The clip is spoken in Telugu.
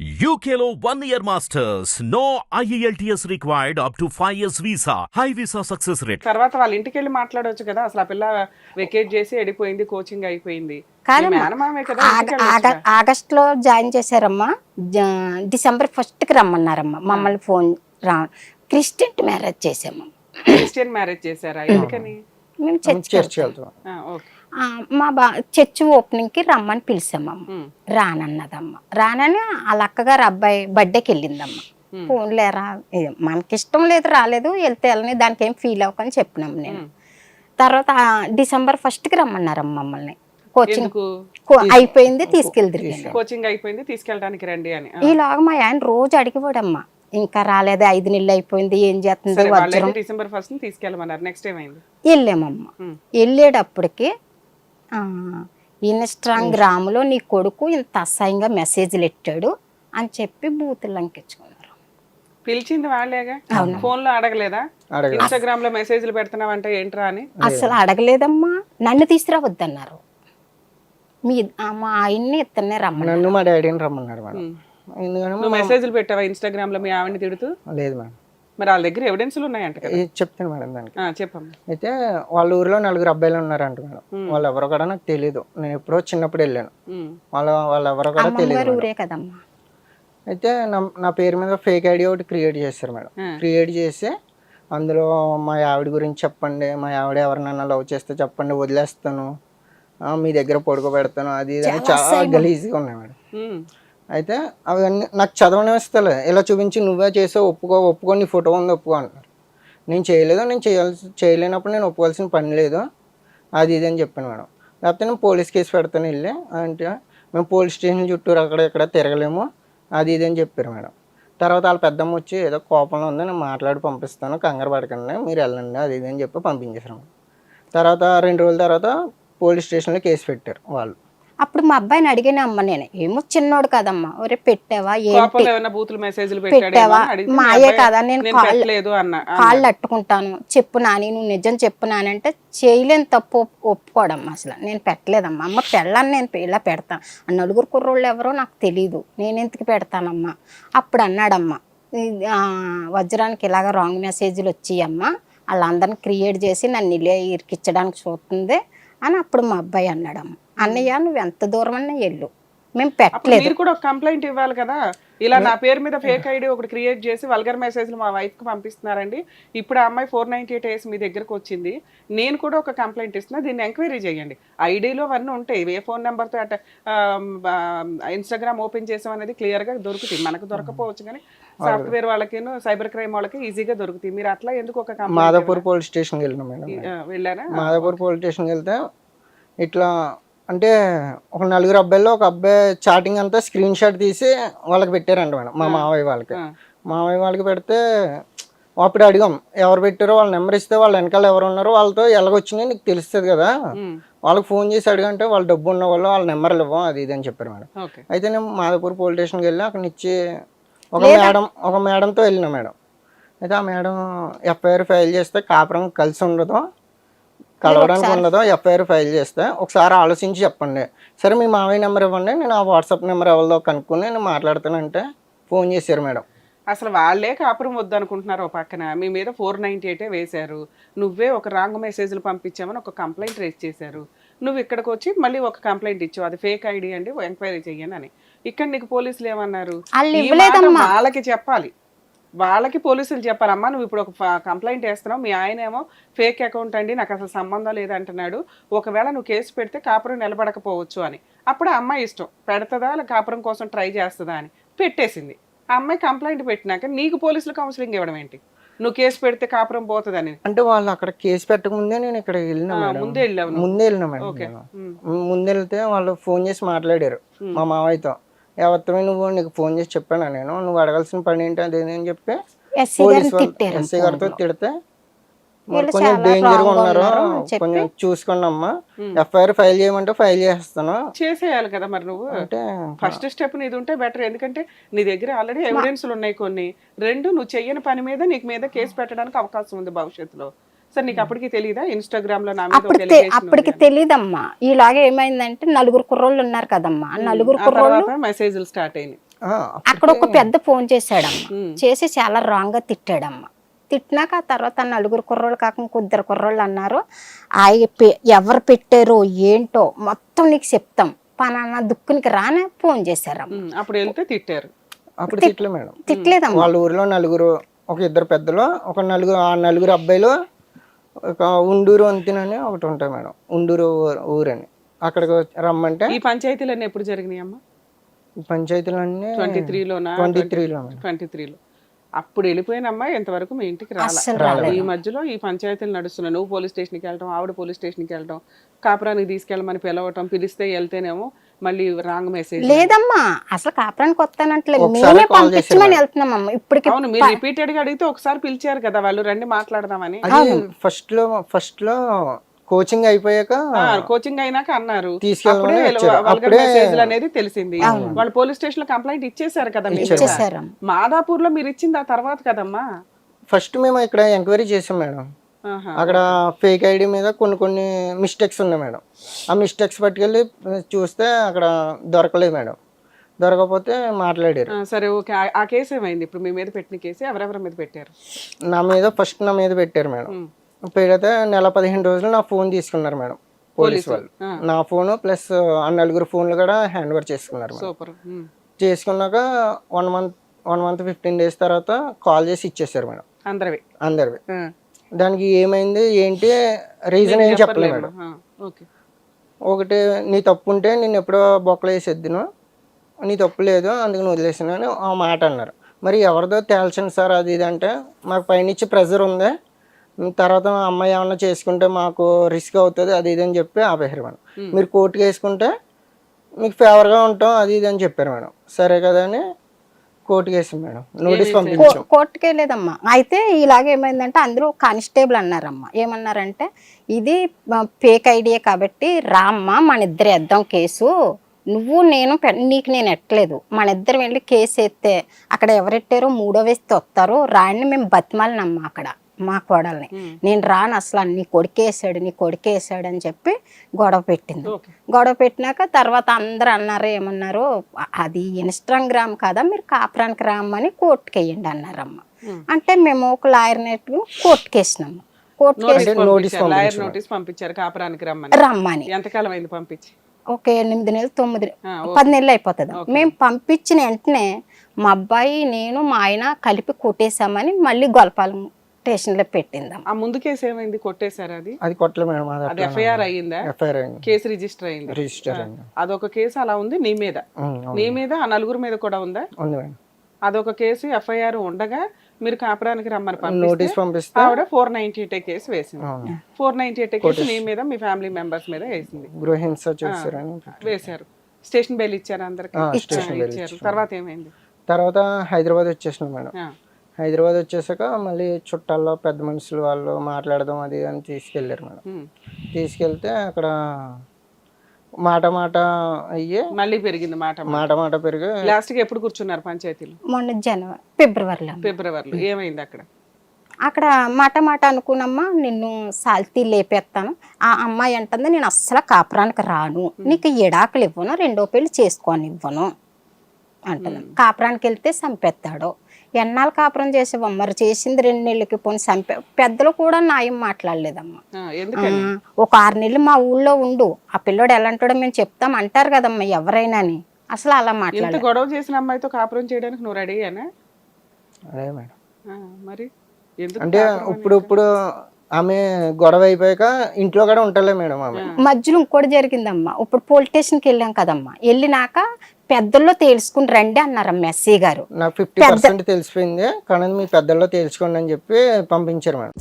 One year masters. No E IELTS required up to 5 years visa. High visa success rate. తర్వాత వాళ్ళ ఇంటికి వెళ్ళి మాట్లాడవచ్చు కదా అసలు ఆ పిల్ల వెకేట్ చేసి వెళ్ళిపోయింది కోచింగ్ అయిపోయింది కాదమ్మా. మీ మేనమామే కదా ఆగ- ఇంటికి ఆగ- వెళ్ళొచ్చుగా. ఆగస్టులో జాయిన్ చేశారమ్మా డిసెంబర్ ఫస్ట్కి రమ్మన్నారమ్మా మమ్మల్ని ఫోన్ రా క్రిస్టియన్ మ్యారేజ్ చేసాము క్రిస్టియన్ మ్యారేజ్ చేశారా ఎందుకని మేము చర్చ్ మా బా చర్చ్ ఓపెనింగ్కి రమ్మని పిలిచామమ్మ. రానన్నదమ్మ. రానని వాళ్ళ అక్కగారు అబ్బాయి బర్త్డేకి వెళ్ళిందమ్మ. ఫోన్లే రా. ఏ, మనకిష్టం లేదు రాలేదు వెళ్తే వెళ్ళని దానికి ఏం ఫీల్ అవ్వకని చెప్పినాం నేను. తర్వాత డిసెంబర్ ఫస్ట్కి రమ్మన్నారమ్మ మమ్మల్ని. కోచింగ్ అయిపోయింది తీసుకెళ్తారు కోచింగ్ అయిపోయింది తీసుకెళ్ళడానికి రండి అని. ఈలాగా మా ఆయన రోజు అడిగిపోడమ్మా. ఇంకా రాలేదు ఐదు నెలలు అయిపోయింది ఏం చేస్తుంది డిసెంబర్ ఫస్ట్ తీసుకెళ్ళమన్నారు నెక్స్ట్ ఏమైంది? వెళ్ళామమ్మ. వెళ్ళేటప్పటికి ఇన్స్టాగ్రామ్లో నీ కొడుకు ఇంత అసహ్యంగా మెసేజ్లు ఎట్టాడు అని చెప్పి బూతులు లంకించుకున్నారు. పిలిచింది వాళ్ళేగా? ఫోన్లో అడగలేదా. ఇన్స్టాగ్రామ్లో మెసేజ్లు పెడుతున్నావంటే ఏంట్రా అని? అసలు అడగలేదమ్మా. నన్ను తీసుకురావద్దన్నారు. మీ మా ఆయన్ని ఇతన్నే రమ్మన్నారు. నన్ను మా డాడీని రమ్మన్నాడు మేడం. మెసేజ్లు పెట్టావా ఇన్స్టాగ్రామ్లో మీ ఆవిడని తిడుతూ? లేదు మేడం. మరి వాళ్ళ దగ్గర ఎవిడెన్స్లు ఉన్నాయంట కదా? చెప్తాను మేడం దానికి. ఆ, చెప్పమ్మా. అయితే వాళ్ళ ఊరిలో నలుగురు అబ్బాయిలు ఉన్నారంట మేడం. వాళ్ళు ఎవరో కూడా నాకు తెలియదు నేను ఎప్పుడో చిన్నప్పుడు వెళ్ళాను. వాళ్ళ వాళ్ళు ఎవరో కూడా తెలియదు అయితే నా నా పేరు మీద ఫేక్ ఐడి ఒకటి క్రియేట్ చేశారు మేడం. క్రియేట్ చేసి అందులో మా ఆవిడ గురించి చెప్పండి మా ఆవిడ ఎవరినైనా లవ్ చేస్తే చెప్పండి వదిలేస్తాను. ఆ, మీ దగ్గర పడుకోబెడతాను అది ఇది అని చాలా గలీజ్గా ఉన్నాయి మేడం. అయితే అవన్నీ నాకు చదవని ఇస్తలే ఇలా చూపించి నువ్వే చేసావు ఒప్పుకో ఒప్పుకో నీ ఫోటో ఉంది ఒప్పుకో అంటారు. నేను చేయలేదు నేను చేయాల్సి చేయలేనప్పుడు నేను ఒప్పుకోవాల్సిన పని లేదు. అది ఇది అని చెప్పాను మేడం. లేకపోతే నేను పోలీస్ కేసు పెడతాను వెళ్ళి అంటే మేము పోలీస్ స్టేషన్ చుట్టూరు అక్కడ ఇక్కడ తిరగలేము అది ఇది అని చెప్పారు మేడం. తర్వాత వాళ్ళ పెద్దమ్మ వచ్చి ఏదో కోపంలో ఉంది నేను మాట్లాడి పంపిస్తాను కంగారు పడకండి మీరు వెళ్ళండి అది ఇది అని చెప్పి పంపించేసారు మేడం. తర్వాత రెండు రోజుల తర్వాత పోలీస్ స్టేషన్లో కేసు పెట్టారు వాళ్ళు. అప్పుడు మా అబ్బాయిని అడిగిన అమ్మ నేను ఏమో చిన్నోడు కదమ్మా. ఒరే పెట్టావా? పెట్టావా? మా అయ్యే కదా నేను కాళ్ళు అట్టుకుంటాను చెప్పు నాని నువ్వు నిజం చెప్పు నాని అంటే చేయలేని తప్పు ఒప్- ఒప్పుకోడమ్మా అసలు. నేను పెట్టలేదమ్మా. అమ్మ పెళ్ళని నేను ఇలా పెడతాను. నలుగురు కుర్రోళ్ళు ఎవరో నాకు తెలియదు నేను ఎందుకు పెడతానమ్మా? అప్పుడు అన్నాడమ్మా వజ్రానికి ఇలాగ రాంగ్ మెసేజ్లు వచ్చాయమ్మా వాళ్ళందరిని క్రియేట్ చేసి నన్ను ఇలా ఇరికిచ్చడానికి చూస్తుంది అని అప్పుడు మా అబ్బాయి అన్నాడమ్మ. అన్నయ్య నువ్వు ఎంత దూరం అన్నా వెళ్ళు. మేము అప్పుడు పెట్టలేదు. మీరు కూడా ఒక కంప్లైంట్ ఇవ్వాలి కదా. ఇలా నా పేరు మీద ఫేక్ ఐడి ఒకటి క్రియేట్ చేసి వల్గర్ మెసేజ్లు మా వైఫ్కి పంపిస్తున్నారండి. ఇప్పుడు ఆ అమ్మాయి ఫోర్ నైన్టీ ఎయిట్ ఏస్ మీ దగ్గరకు వచ్చింది. నేను కూడా ఒక కంప్లైంట్ ఇస్తున్నా. దీన్ని ఎంక్వైరీ చేయండి. ఐడిలో అవన్నీ ఉంటాయి. ఏ ఫోన్ నెంబర్తో అట ఇన్స్టాగ్రామ్ ఓపెన్ చేసాం అనేది క్లియర్గా దొరుకుతాయి మనకు దొరకపోవచ్చు కానీ సాఫ్ట్వేర్ వాళ్ళకి సైబర్ క్రైమ్ వాళ్ళకి ఈజీగా దొరుకుతాయి మీరు అట్లా ఎందుకు ఒక కంప్లైంట్ మాదాపూర్ పోలీస్ స్టేషన్కి వెళ్ళినాం వెళ్ళారా? మాదాపూర్ పోలీస్ స్టేషన్కి వెళ్తే ఇట్లా అంటే ఒక నలుగురు అబ్బాయిలో ఒక అబ్బాయి చాటింగ్ అంతా స్క్రీన్ షాట్ తీసి వాళ్ళకి పెట్టారంట మేడం మా మావయ్య వాళ్ళకి. మావయ్య వాళ్ళకి పెడితే అప్పుడు అడిగాం ఎవరు పెట్టారో వాళ్ళ నెంబర్ ఇస్తే వాళ్ళ వెనకాల ఎవరు ఉన్నారో వాళ్ళతో ఎలాగొచ్చినాయి నీకు తెలుస్తుంది కదా. వాళ్ళకి ఫోన్ చేసి అడిగంటే వాళ్ళు డబ్బు ఉన్న వాళ్ళు వాళ్ళ నెంబర్లు ఇవ్వం అది ఇది అని చెప్పారు మేడం. అయితే నేను మాదాపూర్ పోలీస్ స్టేషన్కి వెళ్ళి అక్కడ నుంచి ఒక మేడం ఒక మేడంతో వెళ్ళిన మేడం. అయితే ఆ మేడం ఎఫ్ఐఆర్ ఫైల్ చేస్తే కాపురం కలిసి ఉండదు. కలవడానికి ఉండదు? ఎఫ్ఐఆర్ ఫైల్ చేస్తే ఒకసారి ఆలోచించి చెప్పండి. సరే మీ మావయ్య నెంబర్ ఇవ్వండి నేను ఆ వాట్సాప్ నెంబర్ ఎవరిదో కనుక్కొని నేను మాట్లాడతానంటే ఫోన్ చేశారు మేడం. అసలు వాళ్ళే కాపురం వద్దు అనుకుంటున్నారు ఓ పక్కన. మీ మీద ఫోర్ నైన్టీ ఎయిటే వేశారు. నువ్వే ఒక రాంగ్ మెసేజ్లు పంపించామని ఒక కంప్లైంట్ రేస్ చేశారు. నువ్వు ఇక్కడికి వచ్చి మళ్ళీ ఒక కంప్లైంట్ ఇచ్చావు. అది ఫేక్ ఐడి అండి ఎంక్వైరీ చెయ్యను అని ఇక్కడ నీకు పోలీసులు ఏమన్నారు. వాళ్ళకి చెప్పాలి. వాళ్ళకి పోలీసులు చెప్పాలమ్మా నువ్వు ఇప్పుడు ఒక కంప్లైంట్ వేస్తున్నావు మీ ఆయన ఏమో ఫేక్ అకౌంట్ అండి నాకు అసలు సంబంధం లేదంటున్నాడు ఒకవేళ నువ్వు కేసు పెడితే కాపురం నిలబడకపోవచ్చు అని. అప్పుడు ఆ అమ్మాయి ఇష్టం పెడతదా కాపురం కోసం ట్రై చేస్తుందా అని. పెట్టేసింది. ఆ అమ్మాయి కంప్లైంట్ పెట్టినాక నీకు పోలీసులు కౌన్సిలింగ్ ఇవ్వడం ఏంటి? నువ్వు కేసు పెడితే కాపురం పోతుందని. అంటే వాళ్ళు అక్కడ కేసు పెట్టకముందే నేను ఇక్కడ వెళ్ళిన ముందే వెళ్ళావు నువ్వు. ముందే వెళ్ళిన మేడం ఓకే. ముందు వెళ్తే వాళ్ళు ఫోన్ చేసి మాట్లాడారు మా మావయ్యతో. ఎవరితో నువ్వు నీకు ఫోన్ చేసి చెప్పాను? నేను నువ్వు అడగాల్సిన పని ఏంటి? అది అని చెప్పి ఎస్సీ పోలీస్ గారిని వాళ్ళు తిట్టారు ఎస్ఐ గారితో తిడితే కొంచెం డేంజర్గా ఉన్నారు కొంచెం చూసుకోండి అమ్మా. ఎఫ్ఐఆర్ ఫైల్ చేయమంటే ఫైల్ చేస్తాను చేసేయాలి కదా మరి నువ్వు? అంటే ఫస్ట్ స్టెప్ నీది ఉంటే బెటర్. ఎందుకంటే నీ దగ్గర ఆల్రెడీ ఎవిడెన్స్లు ఉన్నాయి కొన్ని. రెండు నువ్వు చెయ్యని పని మీద నీకు మీద కేసు పెట్టడానికి అవకాశం ఉంది భవిష్యత్తులో. సరే నీకు అప్పటికి తెలియదా ఇన్స్టాగ్రామ్లో అప్పటికి ఉంది తెలీదమ్మా. ఇలాగే ఏమైందంటే నలుగురు కుర్రోళ్ళు ఉన్నారు కదమ్మా. ఆ నలుగురు కుర్రోళ్ళు మెసేజ్లు స్టార్ట్ అయినాయి. ఆ, అక్కడ ఒక పెద్ద ఫోన్ చేశాడమ్మ. చేసి చాలా రాంగ్గా తిట్టాడమ్మ. తిట్టినాక ఆ తర్వాత నలుగురు కుర్రోళ్ళు కాక ఇంకొద్దరు కుర్రోళ్ళు అన్నారు. ఆ ఎవరు పెట్టారో ఏంటో మొత్తం నీకు చెప్తాం. పలానా దుక్కునికి రానే ఫోన్ చేశారమ్మ. అప్పుడు వెళ్తే తిట్టారు. అప్పుడు తిట్లే మేడం. తిట్టలేదమ్మ. వాళ్ళ ఊరిలో నలుగురు ఒక ఇద్దరు పెద్దలు ఒక నలుగురు ఆ నలుగురు అబ్బాయిలు ఒక ఉండూరు వంతినని ఒకటి ఉంటాయి మేడం. ఉండూరు ఊరు- ఊరని. అక్కడికి వచ్చి- రమ్మంటే ఈ పంచాయతీలన్నీ ఎప్పుడు జరిగినాయి అమ్మా? పంచాయతీలన్నీ ట్వంటీ త్రీలోనా? ట్వంటీ త్రీలో ట్వంటీ త్రీలో. అప్పుడు వెళ్ళిపోయిన అమ్మాయి ఇంతవరకు మీ ఇంటికి అస్సలు రాలే ఈ మధ్యలో ఈ పంచాయతీలు నడుస్తున్నాయి. నువ్వు పోలీస్ స్టేషన్కి వెళ్ళడం ఆవిడ పోలీస్ స్టేషన్కి వెళ్ళడం కాపురానికి తీసుకెళ్ళమని పిలవటం పిలిస్తే వెళ్తేనేమో మళ్ళీ రాంగ్ మెసేజ్ లేదమ్మా అసలు కాపురానికి వస్తానంటలేదు. ఒకసారి మేమే పంపించమని వెళ్తున్నామమ్మా ఇప్పటికి అవును మీరు రిపీటెడ్గా అడిగితే ఒకసారి పిలిచారు కదా వాళ్ళు రండి మాట్లాడదామని. ఫస్ట్లో ఫస్ట్లో కోచింగ్ అయిపోయాక కోచింగ్ అయినాక అన్నారు. అనేది తెలిసింది. వాళ్ళు పోలీస్ స్టేషన్లో కంప్లైంట్ ఇచ్చేసారు కదా మాదాపూర్లో మీరు ఇచ్చింది ఆ తర్వాత కదమ్మా. ఫస్ట్ మేము ఇక్కడ ఎంక్వైరీ చేసాం మేడం. అక్కడ ఫేక్ ఐడి మీద కొన్ని కొన్ని మిస్టేక్స్ ఉన్నాయి మేడం. ఆ మిస్టేక్స్ పట్టుకెళ్ళి చూస్తే అక్కడ దొరకలేదు మేడం. దొరకకపోతే మాట్లాడారు. సరే ఓకే. ఆ- కేసు ఏమైంది? ఇప్పుడు మీ మీద పెట్టిన కేసు ఎవరెవరి మీద పెట్టారు? నా మీద ఫస్ట్ నా మీద పెట్టారు మేడం. పెడితే నెల పదిహేను రోజులు నా ఫోన్ తీసుకున్నారు మేడం పోలీస్ వాళ్ళు. నా ఫోను ప్లస్ ఆ నలుగురు ఫోన్లు కూడా హ్యాండ్ ఓవర్ చేసుకున్నారు సూపర్. చేసుకున్నాక one month one month fifteen days తర్వాత కాల్ చేసి ఇచ్చేసారు మేడం. అందరివి. అందరివి. దానికి ఏమైంది ఏంటి రీజన్ ఏం చెప్పలేదు మేడం. ఒకటి నీ తప్పు ఉంటే నేను ఎప్పుడో బొక్కలు వేసేద్దును. నీ తప్పు లేదు అందుకు నువ్వు వదిలేసాను అని ఆ మాట అన్నారు. మరి ఎవరిదో తేల్చండి సార్ అది ఇది అంటే మాకు పైనుంచి ప్రెజర్ ఉంది. తర్వాత మా అమ్మాయి ఏమన్నా చేసుకుంటే మాకు రిస్క్ అవుతుంది అది ఇది అని చెప్పి ఆపేశారు మేడం. మీరు కోర్టుకి వేసుకుంటే మీకు ఫేవర్గా ఉంటాం అది ఇది అని చెప్పారు మేడం. సరే కదా అని కోర్టుకి వేసాం మేడం నోటీస్ పంపించాం. కోర్టుకి వెళ్ళేదమ్మా అయితే ఇలాగ ఏమైందంటే అందులో కానిస్టేబుల్ అన్నారమ్మా. ఏమన్నారంటే ఇది ఫేక్ ఐడియా కాబట్టి రామ్మా మన ఇద్దరు వేద్దాం కేసు. నువ్వు నేను నీకు నేను ఎట్టలేదు. మన ఇద్దరు వెళ్ళి కేసు ఎత్తే అక్కడ ఎవరెట్టారో మూడో వేస్తే వస్తారు. రాణి మేము బతిమాలినమ్మా అక్కడ. మా కోడల్ని. నేను రాను అసలు నీ కొడుకేసాడు నీ కొడుకేసాడు అని చెప్పి గొడవ పెట్టింది. గొడవ పెట్టినాక తర్వాత అందరు అన్నారు ఏమన్నారు? "అ- అది ఇన్స్టాగ్రామ్ కదా మీరు కాపురానికి రామ్మని కోర్టుకి వేయండి అన్నారమ్మ అంటే మేము ఒక లాయర్ నెట్టు కోర్టుకి వేసినాము కోర్టుకి వేసి నోటీస్ పంపించారు లాయర్ నోటీస్ పంపించారు. కాపురానికి రమ్మని. రమ్మని. ఎంతకాలం అయింది పంపించి? ఒక ఎనిమిది నెలలు తొమ్మిది పది నెలలు అయిపోతుంది. మేము పంపించిన వెంటనే మా అబ్బాయి నేను మా ఆయన కలిపి కొట్టేశామని మళ్ళీ గొలపాలెం స్టేషన్లో పెట్టిందాం. ఆ ముందు కేసు ఏమైంది? కొట్టేశారు అది? అది కొట్టలే మేడం అది అది ఎఫ్ఐఆర్ అయ్యిందా? ఎఫ్ఐఆర్ అయింది. కేసు రిజిస్టర్ అయింది రిజిస్టర్ అయింది. అదొక కేసు అలా ఉంది నీ మీద. ఉమ్, అవును. నీ మీద ఆ నలుగురు మీద కూడా ఉందా? ఉంది మేడం. అదొక కేసు ఎఫ్ఐఆర్ ఉండగా మీరు కాపురానికి రమ్మని నోటీస్ పంపిస్తే? ఆవిడ ఫోర్ నైన్టీ ఎయిట్ కేసు వేసింది. అవును. ఫోర్ నైన్టీ ఎయిట్ కేసు మీ మీద మీ ఫ్యామిలీ మెంబర్స్ మీద వేసింది. గృహహింస చేస్తారని వేశారు. స్టేషన్ బెయిల్ ఇచ్చారు అందరికి. ఆ, స్టేషన్ బెయిల్ ఇచ్చారు. తర్వాత ఏమైంది? తర్వాత హైదరాబాద్ వచ్చేసినాం మేడం. ఆ, హైదరాబాద్ వచ్చేసాక మళ్ళీ చుట్టాల్లో పెద్ద మనుషులు వాళ్ళు మాట్లాడదాం అది అని తీసుకెళ్ళారు మేడం. తీసుకెళ్తే అక్కడ మాట మాట అయ్యి మళ్ళీ పెరిగింది మాట మాట. మాట పెరిగి లాస్ట్కి ఎప్పుడు కూర్చున్నారు పంచాయతీలో? మొన్న జనవరి ఫిబ్రవరిలో. ఫిబ్రవరిలో. ఏమైంది అక్కడ? అక్కడ మాట మాట అనుకున్నమ్మా నిన్ను సాల్తీ లేపేస్తాను ఆ అమ్మాయి అంటుంది నేను అస్సలు కాపురానికి రాను. నీకు ఎడాకులు ఇవ్వను రెండో పెళ్ళి చేసుకొని ఇవ్వను అంటుంది. కాపురానికి వెళ్తే చంపేస్తాడు ఎన్నాళ్ళు కాపురం చేసేవమ్మ మరి చేసింది రెండు నెలలకి పోని చంపే పెద్దలు కూడా న్యాయం మాట్లాడలేదమ్మా. ఒక ఆరు నెలలు మా ఊళ్ళో ఉండు. ఆ పిల్లోడు ఎలాంటాడో మేము చెప్తాం అంటారు కదమ్మా ఎవరైనాని. అసలు అలా మాట్లాడలేదు గొడవ చేసిన అమ్మాయితో కాపురం చేయడానికి నువ్వు రెడీయేనా అదే మేడం. మరి అంటే ఇప్పుడు ఇప్పుడు ఆమె గొడవ అయిపోయాక ఇంట్లో కూడా ఉంటలే మేడం ఆమె. మధ్యలో ఇంకోటి జరిగిందమ్మా. ఇప్పుడు పోలీస్ స్టేషన్కి వెళ్ళాం కదమ్మా. వెళ్ళినాక పెద్దల్లో తేల్చుకుని రండి అన్నారమ్మ ఎస్సీ గారు. నాకు ఫిఫ్టీ పర్సెంట్ తెలిసిపోయింది కానీ మీ పెద్దల్లో తేల్చుకోండి అని చెప్పి పంపించారు మేడం.